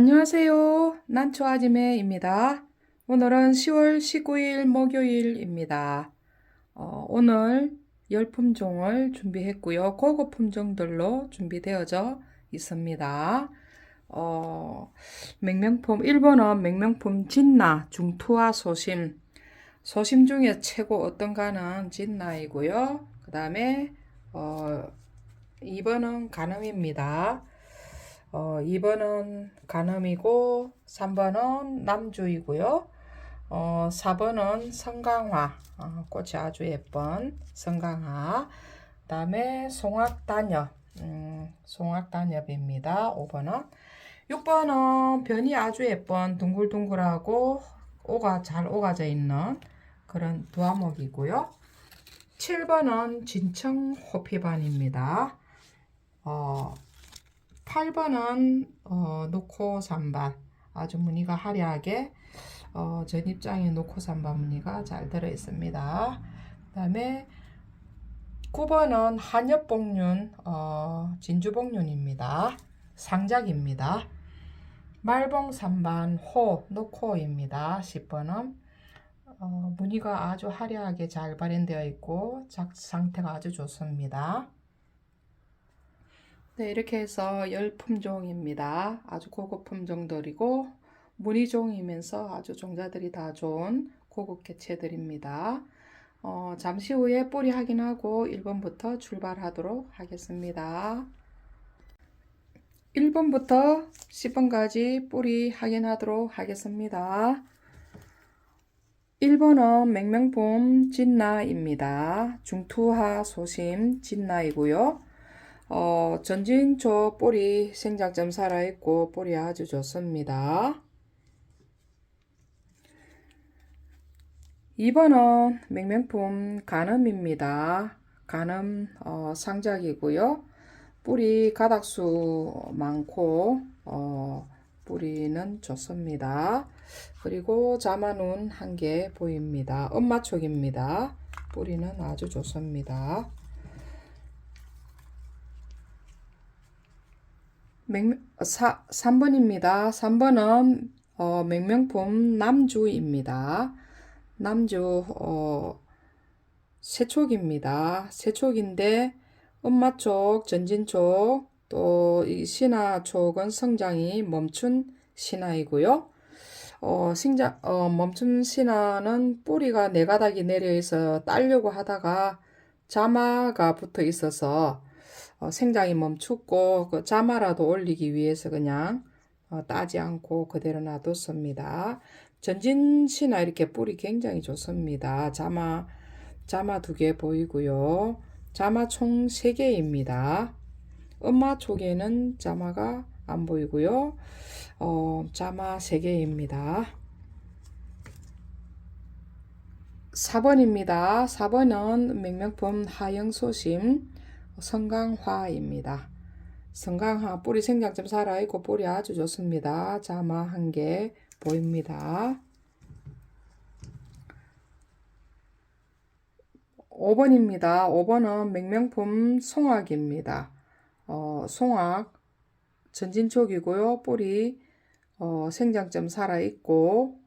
안녕하세요. 난초아지매입니다. 오늘은 10월 19일 목요일입니다. 어, 오늘 열품종을 준비했고요. 고급 품종들로 준비되어져 있습니다. 어, 맹명품, 1번은 맹명품 진나, 중투와 소심. 소심 중에 최고 어떤가는 진나이고요. 그 다음에, 어, 2번은 가늠입니다. 어, 2번은 간음이고 3번은 남주이고요. 어, 4번은 성강화. 어, 꽃이 아주 예쁜 성강화. 그다음에 송악단엽. 음, 송악단엽입니다. 5번은 6번은 변이 아주 예쁜 둥글둥글하고 오가 잘 오가져 있는 그런 두화목이고요. 7번은 진청 호피반입니다. 어, 8번은 어, 노코 삼반 아주 무늬가 화려하게 어, 전입장에 노코 삼반 무늬가 잘 들어 있습니다. 그 다음에 9번은 한엽복륜 어, 진주복륜입니다. 상작입니다. 말봉 삼반 호 노코입니다. 10번은 어, 무늬가 아주 화려하게 잘 발현되어 있고 작 상태가 아주 좋습니다. 네, 이렇게 해서 열 품종입니다. 아주 고급 품종들이고 무늬종이면서 아주 종자들이 다 좋은 고급 개체들입니다. 어, 잠시 후에 뿌리 확인하고 1번부터 출발하도록 하겠습니다. 1번부터 10번까지 뿌리 확인하도록 하겠습니다. 1번은 맹명품 진나입니다. 중투하 소심 진나이고요. 어, 전진초 뿌리 생장점 살아있고 뿌리 아주 좋습니다. 2번은 맹명품 간음입니다. 간음 어, 상작이고요. 뿌리 가닥수 많고 어, 뿌리는 좋습니다. 그리고 자만운 한개 보입니다. 엄마촉입니다. 뿌리는 아주 좋습니다. 맹, 사, 3번입니다. 3번은 어, 맹명품 남주입니다. 남주 어, 세촉입니다. 세촉인데 엄마 쪽, 전진 쪽, 또이 신화 쪽은 성장이 멈춘 신화이고요. 어, 생장, 어, 멈춘 신화는 뿌리가 네 가닥이 내려 있어 따려고 하다가 자마가 붙어 있어서 어, 생장이 멈췄고 그 자마라도 올리기 위해서 그냥 어, 따지 않고 그대로 놔뒀습니다. 전진시나 이렇게 뿌리 굉장히 좋습니다. 자마 자마 두 개 보이고요. 자마 총 3개입니다. 엄마 쪽에는 자마가 안 보이고요. 어, 자마 3개입니다. 4번입니다. 4번은 맹명품 하영소심 성강화입니다. 성강화 뿌리 생장점 살아있고 뿌리 아주 좋습니다. 자마 한 개 보입니다. 5번입니다. 5번은 맹명품 송악입니다. 어, 송악 전진촉이고요. 뿌리 어, 생장점 살아있고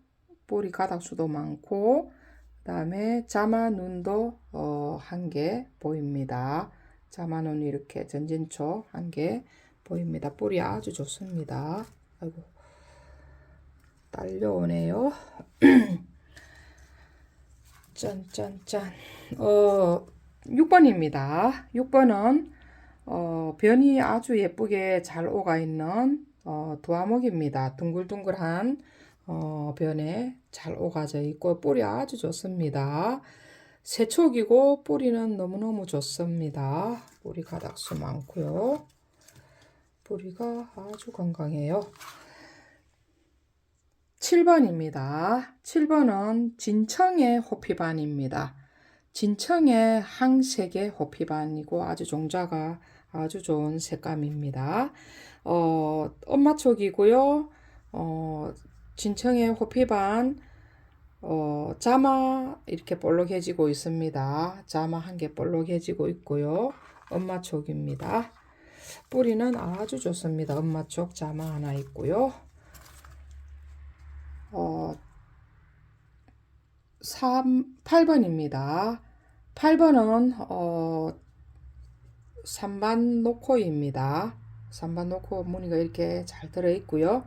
뿌리 가닥수도 많고 그 다음에 자마 눈도 어, 한 개 보입니다. 자마눈 이렇게 전진초 한 개 보입니다. 뿌리 아주 좋습니다. 아이고 딸려오네요. 짠짠짠. 어 6번입니다. 6번은 어, 변이 아주 예쁘게 잘 오가 있는 어, 두화목입니다. 둥글둥글한 어, 변에 잘 오가져 있고 뿌리 아주 좋습니다. 세촉이고 뿌리는 너무너무 좋습니다. 뿌리 가닥수 많고요. 뿌리가 아주 건강해요. 7번입니다. 7번은 진청의 호피반입니다. 진청의 항색의 호피반이고 아주 종자가 아주 좋은 색감입니다. 어, 엄마촉이고요. 어, 진청의 호피반 어, 자마 이렇게 볼록해지고 있습니다. 자마 한 개 볼록해지고 있고요. 엄마 촉입니다. 뿌리는 아주 좋습니다. 엄마 쪽 자마 하나 있고요. 어, 3, 8번입니다. 8번은 어, 3반 노코입니다. 3반 노코 무늬가 이렇게 잘 들어 있고요.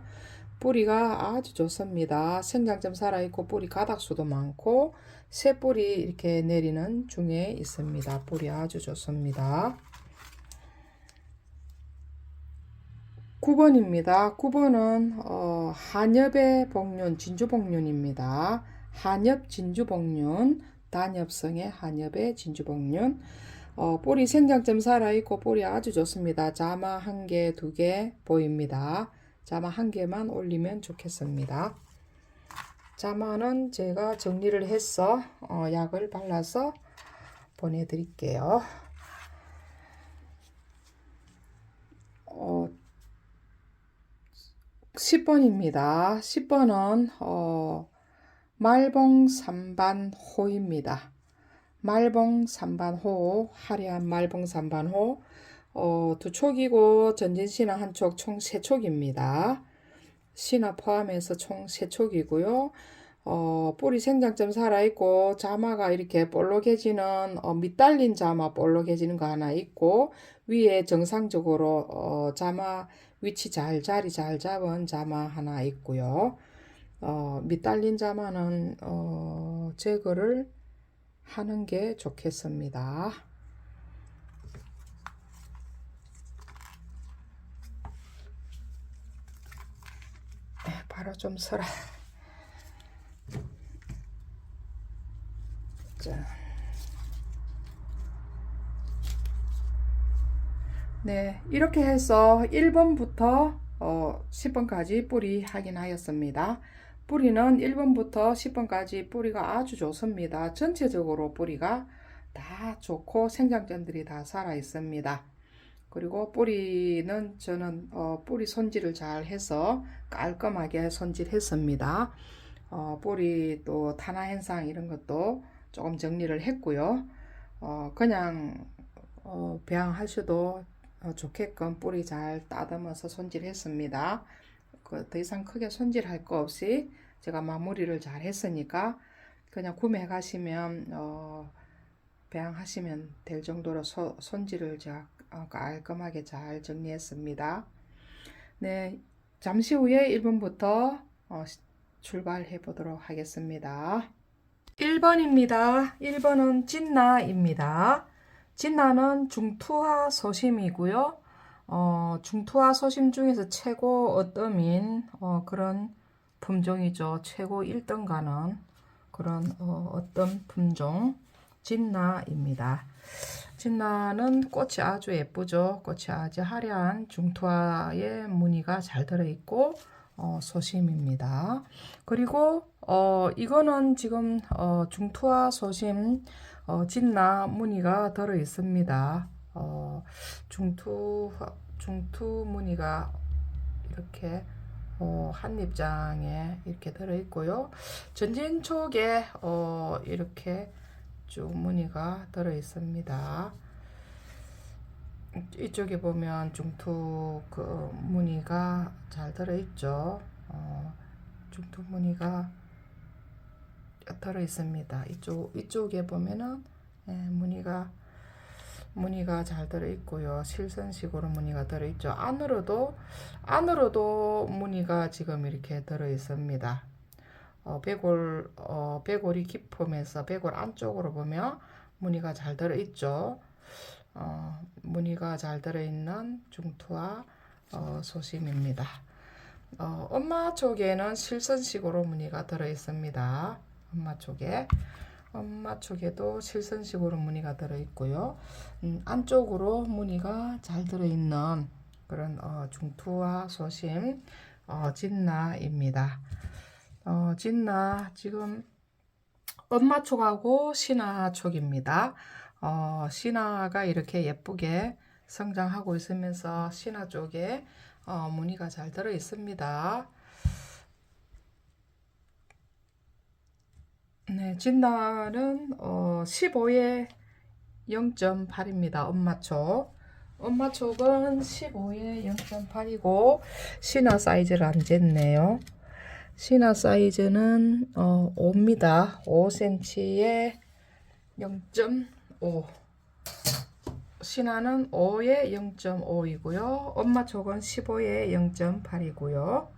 뿌리가 아주 좋습니다. 생장점 살아있고 뿌리 가닥수도 많고 새 뿌리 이렇게 내리는 중에 있습니다. 뿌리 아주 좋습니다. 9번입니다. 9번은 어, 한엽의 복륜, 진주복륜입니다. 한엽 진주복륜, 단엽성의 한엽의 진주복륜. 어, 뿌리 생장점 살아있고 뿌리 아주 좋습니다. 자마 한 개, 두 개 보입니다. 자마 한 개만 올리면 좋겠습니다. 자마는 제가 정리를 해서 어, 약을 발라서 보내드릴게요. 어, 10번입니다. 10번은 어, 말봉 삼반호입니다. 말봉 삼반호, 화려한 말봉 삼반호, 어, 두 촉이고 전진 신화 한 촉, 총 세 촉입니다. 신화 포함해서 총 세 촉이고요. 어, 뿌리 생장점 살아있고 자마가 이렇게 볼록해지는 어, 밑달린 자마 볼록해지는 거 하나 있고 위에 정상적으로 어, 자마 위치 잘 자리 잘 잡은 자마 하나 있고요. 어, 밑달린 자마는 어, 제거를 하는 게 좋겠습니다. 네, 바로 좀 서라. 자. 네, 이렇게 해서 1번부터 어, 10번까지 뿌리 확인하였습니다. 뿌리는 1번부터 10번까지 뿌리가 아주 좋습니다. 전체적으로 뿌리가 다 좋고 생장점들이 다 살아 있습니다. 그리고 뿌리는 저는 어, 뿌리 손질을 잘 해서 깔끔하게 손질했습니다. 어, 뿌리 또 탄화 현상 이런 것도 조금 정리를 했고요. 어, 그냥 어, 배양하셔도 어, 좋게끔 뿌리 잘 따듬어서 손질했습니다. 그 더 이상 크게 손질할 거 없이 제가 마무리를 잘 했으니까 그냥 구매해 가시면 어, 배양하시면 될 정도로 소, 손질을 제가 어, 깔끔하게 잘 정리했습니다. 네, 잠시 후에 1번부터 어, 출발해 보도록 하겠습니다. 1번입니다. 1번은 진나입니다. 진나는 중투하 소심이고요. 어, 중투하 소심 중에서 최고 어뜸인 어, 그런 품종이죠. 최고 1등 가는 그런 어, 어떤 품종 진나입니다. 진나는 꽃이 아주 예쁘죠. 꽃이 아주 화려한 중투하의 무늬가 잘 들어있고 어, 소심입니다. 그리고 어, 이거는 지금 어, 중투하 소심 어, 진나 무늬가 들어 있습니다. 어, 중투 중투 무늬가 이렇게 어, 한 입장에 이렇게 들어 있고요. 전진 쪽에 어, 이렇게 쭉 무늬가 들어 있습니다. 이쪽에 보면 중투 그 무늬가 잘 들어 있죠. 어, 중투 무늬가 들어 있습니다. 이쪽 이쪽에 보면은 예, 무늬가 무늬가 잘 들어 있고요. 실선식으로 무늬가 들어 있죠. 안으로도 안으로도 무늬가 지금 이렇게 들어 있습니다. 어, 배골 어, 배골이 깊으면서 배골 안쪽으로 보면 무늬가 잘 들어 있죠. 어, 무늬가 잘 들어 있는 중투와 어, 소심입니다. 어, 엄마 쪽에는 실선식으로 무늬가 들어 있습니다. 엄마 쪽에 엄마 쪽에도 실선식으로 무늬가 들어 있고요. 음, 안쪽으로 무늬가 잘 들어 있는 그런 어, 중투와 소심 어, 진나입니다. 어, 진나 지금 엄마 쪽하고 신화 쪽입니다. 어, 신화가 이렇게 예쁘게 성장하고 있으면서 신화 쪽에 어, 무늬가 잘 들어 있습니다. 네, 진단은 어, 15에 0.8입니다. 엄마 촉. 엄마 촉은 15에 0.8이고 신화 사이즈를 안 쟀네요. 신화 사이즈는 어, 5입니다. 5cm에 0.5. 신화는 5에 0.5이고요. 엄마 촉은 15에 0.8이고요.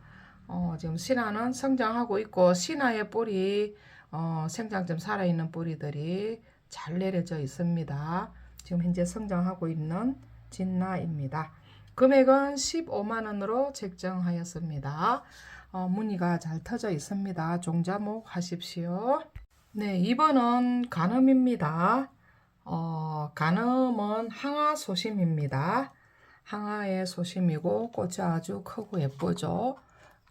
어, 지금 신화는 성장하고 있고 신화의 뿌리 어, 생장 좀 살아있는 뿌리들이 잘 내려져 있습니다. 지금 현재 성장하고 있는 진나입니다. 금액은 15만 원으로 책정하였습니다. 어, 무늬가 잘 터져 있습니다. 종자목 하십시오. 네, 2번은 간음입니다. 어, 간음은 항아 소심입니다. 항아의 소심이고 꽃이 아주 크고 예쁘죠.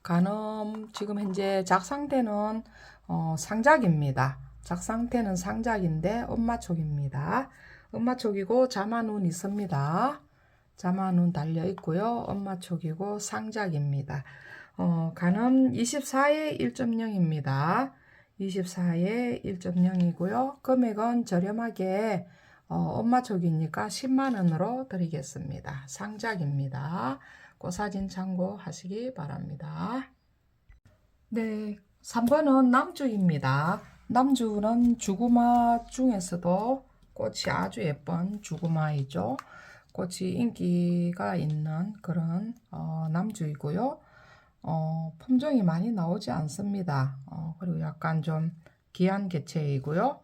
간음 지금 현재 작상태는 어, 상작입니다. 작상태는 상작인데 엄마촉입니다. 엄마촉이고 자마눈 있습니다. 자마눈 달려 있고요. 엄마촉이고 상작입니다. 어, 간음 24에 1.0입니다. 24에 1.0이고요. 금액은 저렴하게 어, 엄마촉이니까 10만원으로 드리겠습니다. 상작입니다. 그 사진 참고하시기 바랍니다. 네, 3번은 남주입니다. 남주는 주구마 중에서도 꽃이 아주 예쁜 주구마이죠. 꽃이 인기가 있는 그런 어, 남주이고요. 어, 품종이 많이 나오지 않습니다. 어, 그리고 약간 좀 귀한 개체이고요.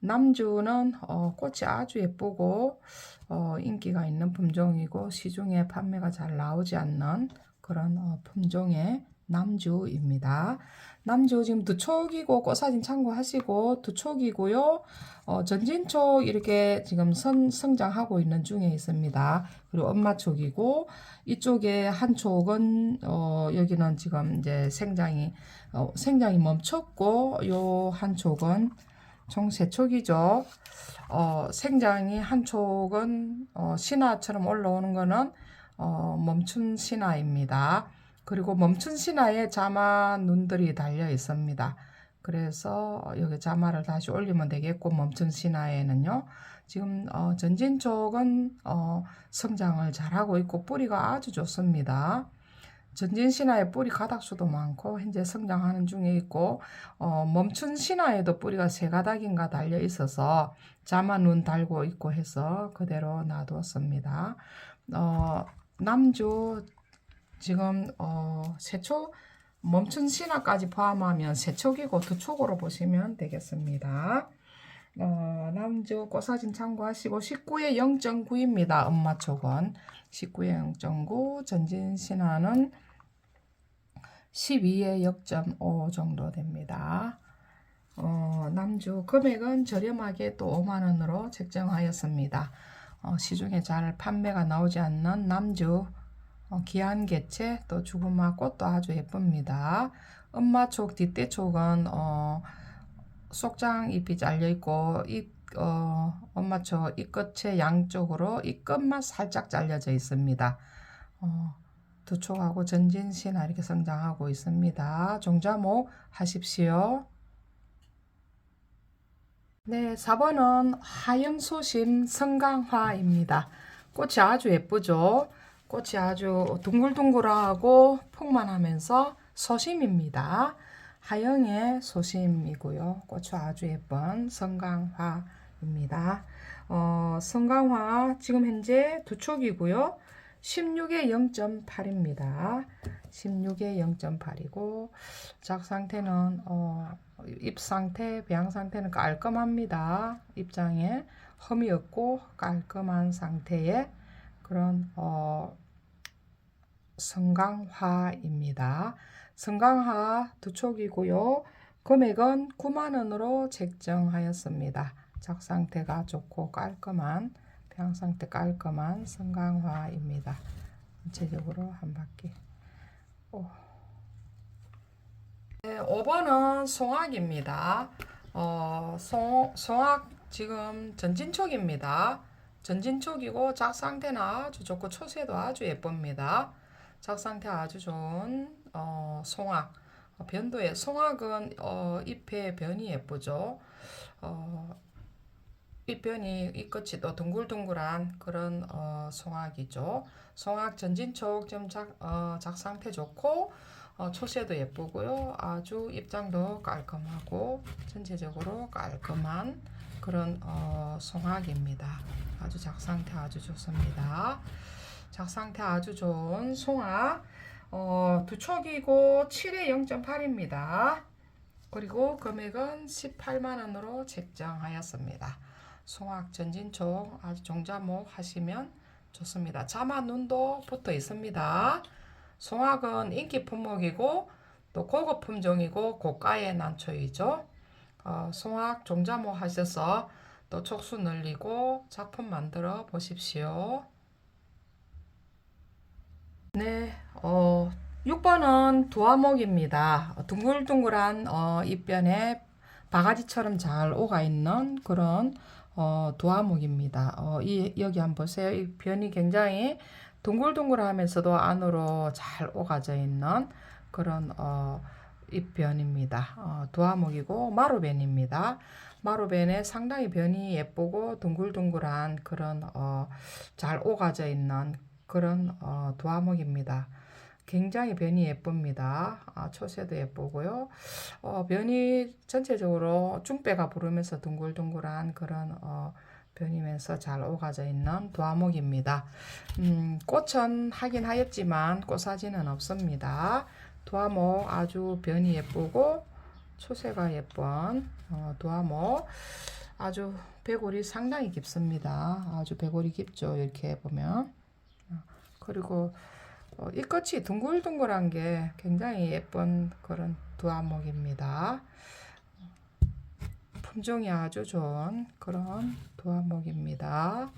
남주는 어, 꽃이 아주 예쁘고 어, 인기가 있는 품종이고 시중에 판매가 잘 나오지 않는 그런 어, 품종의 남주입니다. 남주 지금 두 촉이고 꽃사진 참고하시고 두 촉이고요. 어, 전진촉 이렇게 지금 선, 성장하고 있는 중에 있습니다. 그리고 엄마 촉이고 이쪽에 한 촉은 어, 여기는 지금 이제 생장이 어, 생장이 멈췄고 요한 촉은 총세 촉이죠. 어, 생장이 한 촉은 어, 신화처럼 올라오는 거는 어, 멈춘 신화입니다. 그리고 멈춘 신화에 자마 눈들이 달려 있습니다. 그래서 여기 자마를 다시 올리면 되겠고 멈춘 신화에는요. 지금 어, 전진 쪽은 어, 성장을 잘하고 있고 뿌리가 아주 좋습니다. 전진 신화에 뿌리 가닥수도 많고 현재 성장하는 중에 있고 어, 멈춘 신화에도 뿌리가 세 가닥인가 달려 있어서 자마 눈 달고 있고 해서 그대로 놔두었습니다. 어, 남주 지금 어, 세초 멈춘 신화까지 포함하면 세촉이고 두 촉으로 보시면 되겠습니다. 어, 남주 꽃사진 참고하시고 19에 0.9입니다. 엄마 촉은 19에 0.9 전진 신화는 12에 0.5 정도 됩니다. 어, 남주 금액은 저렴하게 또 5만원으로 책정하였습니다. 어, 시중에 잘 판매가 나오지 않는 남주 어, 귀한 개체 또 주구마 꽃도 아주 예쁩니다. 엄마촉 뒷대촉은 어, 속장 잎이 잘려 있고 이 어, 엄마촉 이 끝의 양쪽으로 이 끝만 살짝 잘려져 있습니다. 어, 두 촉하고 전진신화 이렇게 성장하고 있습니다. 종자목 하십시오. 네, 4번은 하영소심 성강화입니다. 꽃이 아주 예쁘죠? 꽃이 아주 둥글둥글하고 풍만하면서 소심입니다. 하영의 소심이고요. 꽃이 아주 예쁜 성강화입니다. 어, 성강화 지금 현재 두 촉이고요. 16에 0.8입니다. 16에 0.8이고 작 상태는 어, 잎 상태, 배양 상태는 깔끔합니다. 입장에 험이 없고 깔끔한 상태의 그런 어, 성강화입니다. 성강화 두 촉이고요. 금액은 9만원으로 책정하였습니다. 작 상태가 좋고 깔끔한 배양 상태 깔끔한 성강화입니다. 전체적으로 한 바퀴. 오. 네, 5번은 송악입니다. 어, 송, 송악 지금 전진촉입니다. 전진촉이고 작 상태는 아주 좋고 초세도 아주 예쁩니다. 작 상태 아주 좋은 어, 송악. 어, 변도에 송악은 어, 잎의 변이 예쁘죠. 어, 잎변이 이 끝이 또 둥글둥글한 그런 어, 송악이죠. 송악 전진촉 좀 작, 어, 작 상태 좋고 어, 초세도 예쁘고요. 아주 입장도 깔끔하고 전체적으로 깔끔한 그런 어, 송악입니다. 아주 작상태 아주 좋습니다. 작상태 아주 좋은 송악. 어, 두 촉이고 7에 0.8입니다. 그리고 금액은 18만 원으로 책정하였습니다. 송악 전진촉 아주 종자목 하시면 좋습니다. 자마 눈도 붙어 있습니다. 송악은 인기 품목이고 또 고급 품종이고 고가의 난초이죠. 어, 송악 종자목 하셔서 또 촉수 늘리고 작품 만들어 보십시오. 네, 어, 6번은 두화목입니다. 둥글둥글한 어, 잎변에 바가지처럼 잘 오가 있는 그런 어, 두화목입니다. 어, 이 여기 한번 보세요. 이 변이 굉장히 둥글둥글하면서도 안으로 잘 오가져 있는 그런 어, 잎변입니다. 어, 두화목이고 마루변입니다. 마루변에 상당히 변이 예쁘고 둥글둥글한 그런 어, 잘 오가져 있는 그런 어, 두 화목입니다. 굉장히 변이 예쁩니다. 아, 초세도 예쁘고요. 어, 변이 전체적으로 중배가 부르면서 둥글둥글한 그런 어, 변이면서 잘 오가져 있는 두화목입니다. 음, 꽃은 하긴 하였지만 꽃사진은 없습니다. 두화목 아주 변이 예쁘고 초세가 예쁜 어, 두화목 아주 배골이 상당히 깊습니다. 아주 배골이 깊죠. 이렇게 보면 어, 그리고 어, 이 끝이 둥글둥글한 게 굉장히 예쁜 그런 두화목입니다. 품종이 아주 좋은 그런 두화목입니다.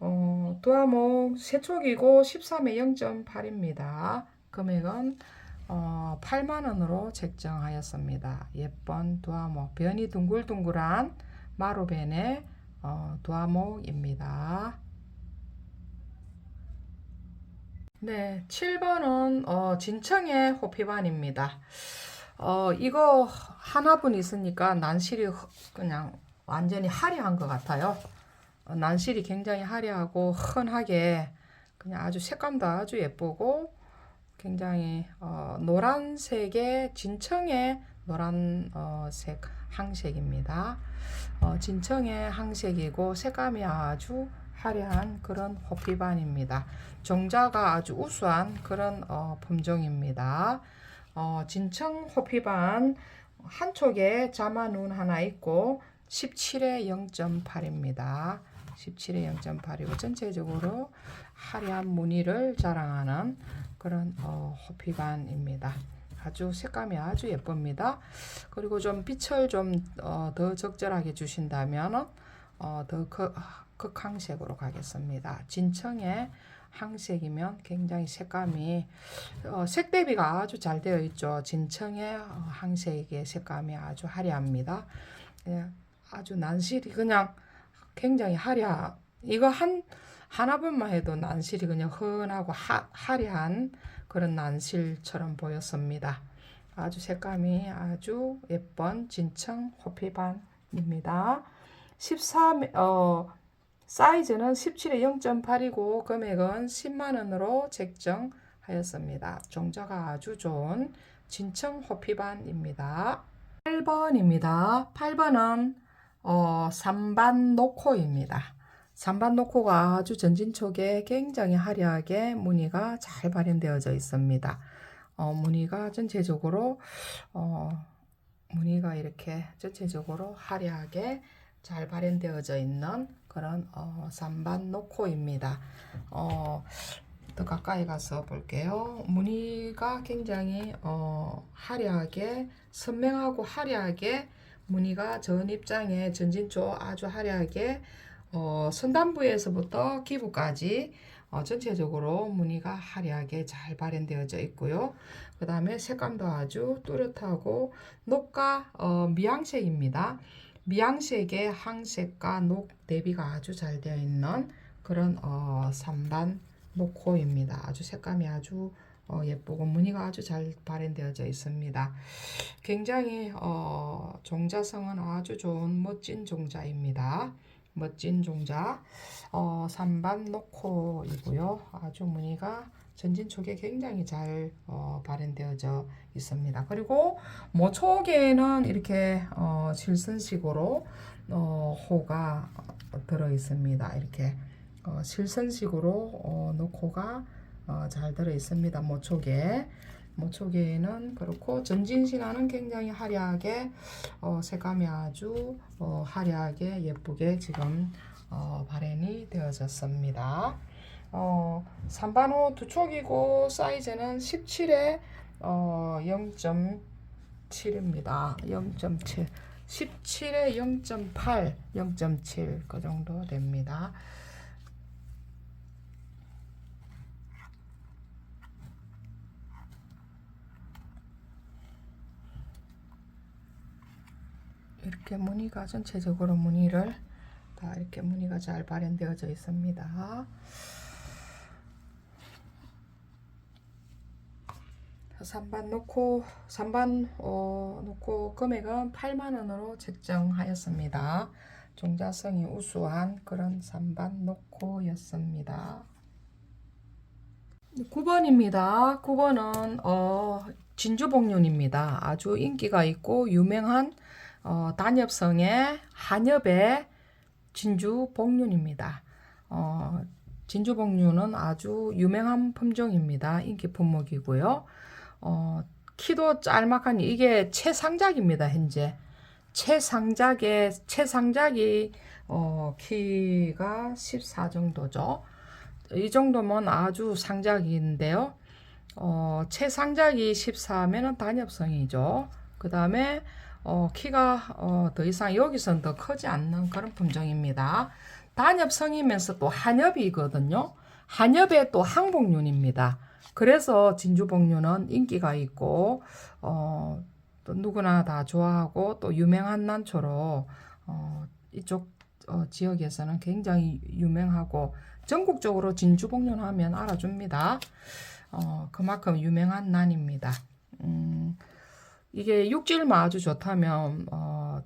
어, 두화목 세촉이고 13에 0.8입니다. 금액은 어, 8만원으로 책정하였습니다. 예쁜 두화목, 변이 둥글둥글한 마루벤의 어, 두화목입니다. 네, 7번은 어, 진청의 호피반입니다. 어, 이거 하나분 있으니까 난실이 그냥 완전히 화려한 것 같아요. 어, 난실이 굉장히 화려하고 흔하게 그냥 아주 색감도 아주 예쁘고 굉장히 어, 노란색의 진청의 노란색 항색입니다. 어, 진청의 항색이고 색감이 아주 화려한 그런 호피반입니다. 종자가 아주 우수한 그런 어, 품종입니다. 어, 진청 호피반 한쪽에 자마눈 하나 있고 17에 0.8입니다. 17에 0.8이고 전체적으로 화려한 무늬를 자랑하는 그런 어, 호피반입니다. 아주 색감이 아주 예쁩니다. 그리고 좀 빛을 좀더 어, 적절하게 주신다면 어, 더 극, 극항색으로 가겠습니다. 진청의 항색이면 굉장히 색감이 어, 색 대비가 아주 잘 되어 있죠. 진청의 항색의 색감이 아주 화려합니다. 예, 아주 난실이 그냥 굉장히 화려. 이거 한 하나분만 해도 난실이 그냥 흔하고 하, 화려한 그런 난실처럼 보였습니다. 아주 색감이 아주 예쁜 진청 호피반입니다. 13, 어, 사이즈는 17에 0.8이고 금액은 10만원으로 책정하였습니다. 종자가 아주 좋은 진청 호피반입니다. 8번입니다. 8번은 어, 삼반 노코입니다. 삼반 노코가 아주 전진촉에 굉장히 화려하게 무늬가 잘 발현되어져 있습니다. 어, 무늬가 전체적으로 어, 무늬가 이렇게 전체적으로 화려하게 잘 발현되어져 있는 그런 어, 산반 노코입니다. 어, 더 가까이 가서 볼게요. 무늬가 굉장히 어, 화려하게 선명하고 화려하게 무늬가 전 입장에 전진조 아주 화려하게 어, 선단부에서부터 기부까지 어, 전체적으로 무늬가 화려하게 잘 발현되어져 있고요. 그 다음에 색감도 아주 뚜렷하고 녹과 어, 미양색입니다. 미양색의 항색과 녹 대비가 아주 잘 되어 있는 그런 어, 삼반 목호입니다. 아주 색감이 아주 어, 예쁘고 무늬가 아주 잘 발현되어져 있습니다. 굉장히 어, 종자성은 아주 좋은 멋진 종자입니다. 멋진 종자 어, 3반 노코이고요. 아주 무늬가 전진 촉에 굉장히 잘 어, 발현되어져 있습니다. 그리고 모촉에는 이렇게 어, 실선식으로 어, 호가 들어 있습니다. 이렇게 어, 실선식으로 어, 놓고가 어, 잘 들어 있습니다. 모촉에 모촉에는 그렇고 전진신화는 굉장히 화려하게 어, 색감이 아주 어, 화려하게 예쁘게 지금 어, 발현이 되어졌습니다. 어, 산반호 두 촉이고 사이즈는 17에 어, 0.7입니다. 0.7. 17에 0.8, 0.7 그 정도 됩니다. 이렇게 무늬가 전체적으로 무늬를 다 이렇게 무늬가 잘 발현되어져 있습니다. 산반 놓고 산반 어, 놓고 금액은 8만 원으로 책정하였습니다. 종자성이 우수한 그런 산반 놓고였습니다. 9번입니다. 9번은 어, 진주복륜입니다. 아주 인기가 있고 유명한 어, 단엽성의 한엽의 진주복륜입니다. 어, 진주복륜은 아주 유명한 품종입니다. 인기 품목이고요. 어, 키도 짤막한 이게 최상작입니다. 현재 최상작의 최상작이 어, 키가 14 정도죠. 이 정도면 아주 상작인데요. 어, 최상작이 14면은 단엽성이죠. 그 다음에 어, 키가 어, 더 이상 여기선 더 크지 않는 그런 품종입니다. 단엽성이면서 또 한엽이거든요. 한엽의 또 항복륜입니다. 그래서 진주복륜은 인기가 있고 어, 또 누구나 다 좋아하고 또 유명한 난초로 어, 이쪽 어, 지역에서는 굉장히 유명하고 전국적으로 진주복륜 하면 알아줍니다. 어, 그만큼 유명한 난입니다. 음, 이게 육질만 아주 좋다면 어,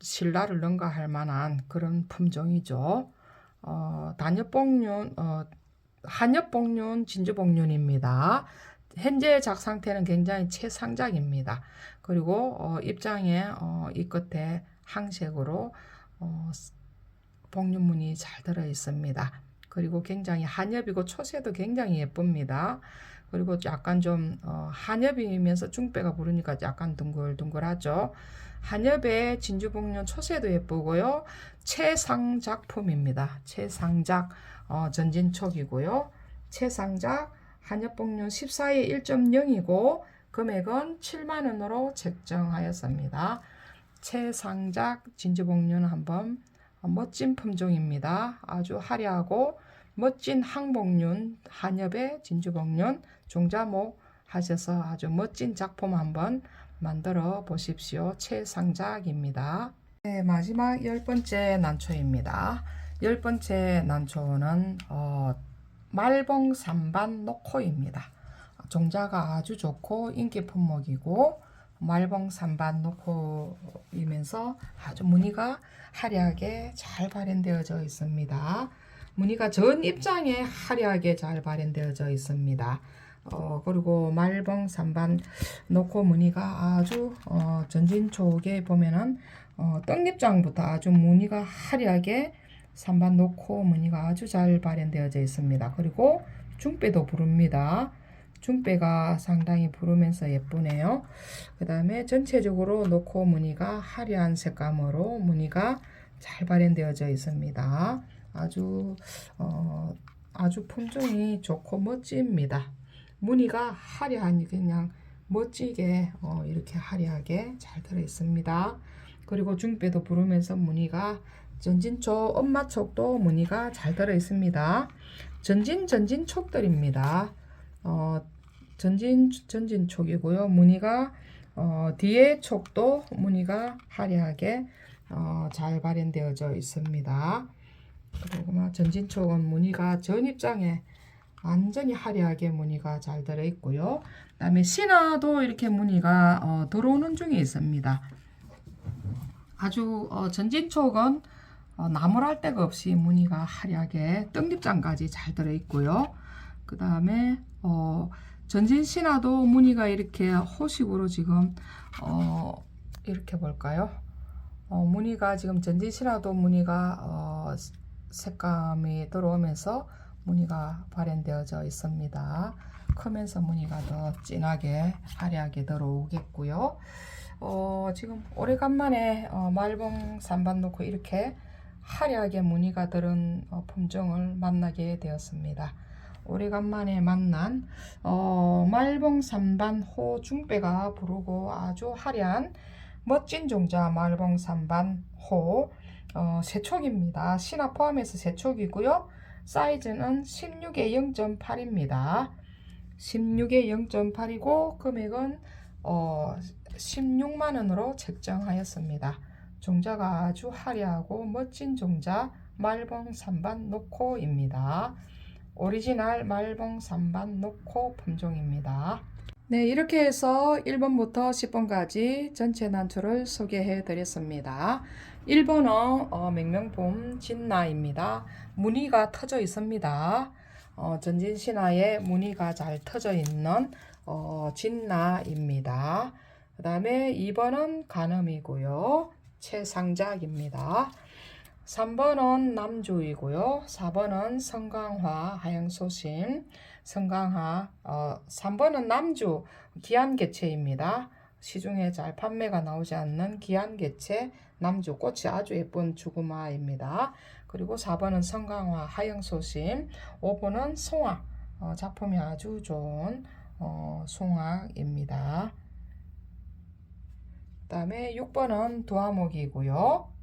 신라를 능가할 만한 그런 품종이죠. 어, 단엽복륜, 어, 한엽복륜, 진주복륜입니다. 현재 작 상태는 굉장히 최상작입니다. 그리고 어, 입장에 어, 이 끝에 항색으로 어, 복륜문이 잘 들어 있습니다. 그리고 굉장히 한엽이고 초세도 굉장히 예쁩니다. 그리고 약간 좀 어, 한엽이면서 중배가 부르니까 약간 둥글둥글하죠. 한엽의 진주복륜 초세도 예쁘고요. 최상작품입니다. 최상작 어, 전진촉이고요. 최상작 한엽복륜 14에 1.0이고 금액은 7만 원으로 책정하였습니다. 최상작 진주복륜 한번 멋진 품종입니다. 아주 화려하고 멋진 항복륜 한엽의 진주복륜 종자목 하셔서 아주 멋진 작품 한번 만들어 보십시오. 최상작입니다. 네, 마지막 열 번째 난초입니다. 열 번째 난초는 어, 말봉 삼반 노코입니다. 종자가 아주 좋고 인기 품목이고 말봉 삼반 노코이면서 아주 무늬가 화려하게 잘 발현되어져 있습니다. 무늬가 전 입장에 화려하게 잘 발현되어져 있습니다. 어, 그리고 말봉 삼반 노코 무늬가 아주 어, 전진 쪽에 보면은 어, 떡잎장부터 아주 무늬가 화려하게 삼반 놓고 무늬가 아주 잘 발현되어져 있습니다. 그리고 중배도 부릅니다. 중배가 상당히 부르면서 예쁘네요. 그 다음에 전체적으로 놓고 무늬가 화려한 색감으로 무늬가 잘 발현되어져 있습니다. 아주 어, 아주 품종이 좋고 멋집니다. 무늬가 화려한 그냥 멋지게 어, 이렇게 화려하게 잘 들어 있습니다. 그리고 중배도 부르면서 무늬가 전진촉, 엄마촉도 무늬가 잘 들어 있습니다. 전진 전진촉들입니다. 어, 전진 전진촉이고요. 무늬가 어, 뒤에 촉도 무늬가 화려하게 어, 잘 발현되어져 있습니다. 그리고 막 전진촉은 무늬가 전 입장에 완전히 화려하게 무늬가 잘 들어 있고요. 그다음에 신화도 이렇게 무늬가 어, 들어오는 중에 있습니다. 아주 어, 전진촉은 어, 나무랄 데가 없이 무늬가 화려하게 떡잎장까지 잘 들어 있고요. 그 다음에 어, 전진 신화도 무늬가 이렇게 호식으로 지금 어, 이렇게 볼까요? 어, 무늬가 지금 전진 신화도 무늬가 어, 색감이 들어오면서 무늬가 발현되어져 있습니다. 크면서 무늬가 더 진하게 화려하게 들어오겠고요. 어, 지금 오래간만에 어, 말봉 산반 놓고 이렇게 화려하게 무늬가 들은 어, 품종을 만나게 되었습니다. 오래간만에 만난 어, 말봉 산반 호 중배가 부르고 아주 화려한 멋진 종자 말봉 산반 호 어, 세촉입니다. 신화 포함해서 세촉이고요. 사이즈는 16에 0.8입니다. 16에 0.8이고 금액은 어, 16만 원으로 책정하였습니다. 종자가 아주 화려하고 멋진 종자 말봉 산반 노코입니다. 오리지널 말봉 산반 노코 품종입니다. 네, 이렇게 해서 1번부터 10번까지 전체 난초를 소개해 드렸습니다. 1번은 어, 맹명봄 진나입니다. 무늬가 터져 있습니다. 어, 전진 신화에 무늬가 잘 터져 있는 어, 진나입니다. 그 다음에 2번은 간음이고요. 최상작입니다. 3번은 남주이고요. 4번은 성강화 하양소심 성강화 어, 3번은 남주 기안개체입니다. 시중에 잘 판매가 나오지 않는 기안개체 남주 꽃이 아주 예쁜 주구마입니다. 그리고 4번은 성강화 하양소심 5번은 송화 어, 작품이 아주 좋은 어, 송화입니다. 그 다음에 6번은 도화목이고요.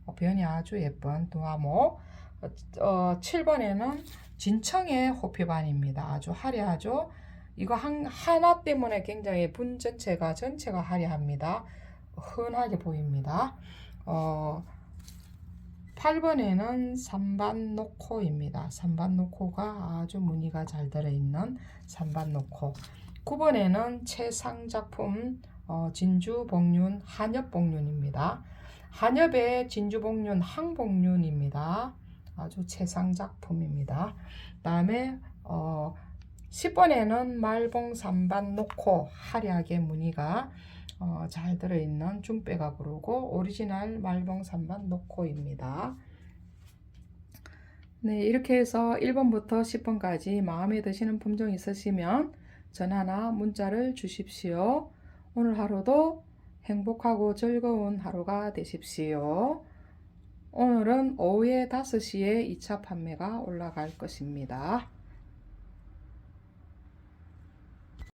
어, 변이 아주 예쁜 도화목. 어, 어, 7번에는 진청의 호피반입니다. 아주 화려하죠. 이거 한, 하나 때문에 굉장히 분 전체가 전체가 화려합니다. 흔하게 보입니다. 어, 8번에는 삼반노코입니다. 삼반노코가 아주 무늬가 잘 들어있는 삼반노코. 9번에는 최상작품 어, 진주복륜 한엽복륜입니다. 한엽의 진주복륜 항복륜입니다. 아주 최상 작품입니다. 다음에 어, 10번에는 말봉삼반 놓고 화려하게 무늬가 어, 잘 들어있는 중배가 부르고 오리지널 말봉삼반 놓고입니다. 네, 이렇게 해서 1번부터 10번까지 마음에 드시는 품종 있으시면 전화나 문자를 주십시오. 오늘 하루도 행복하고 즐거운 하루가 되십시오. 오늘은 오후에 5시에 2차 판매가 올라갈 것입니다.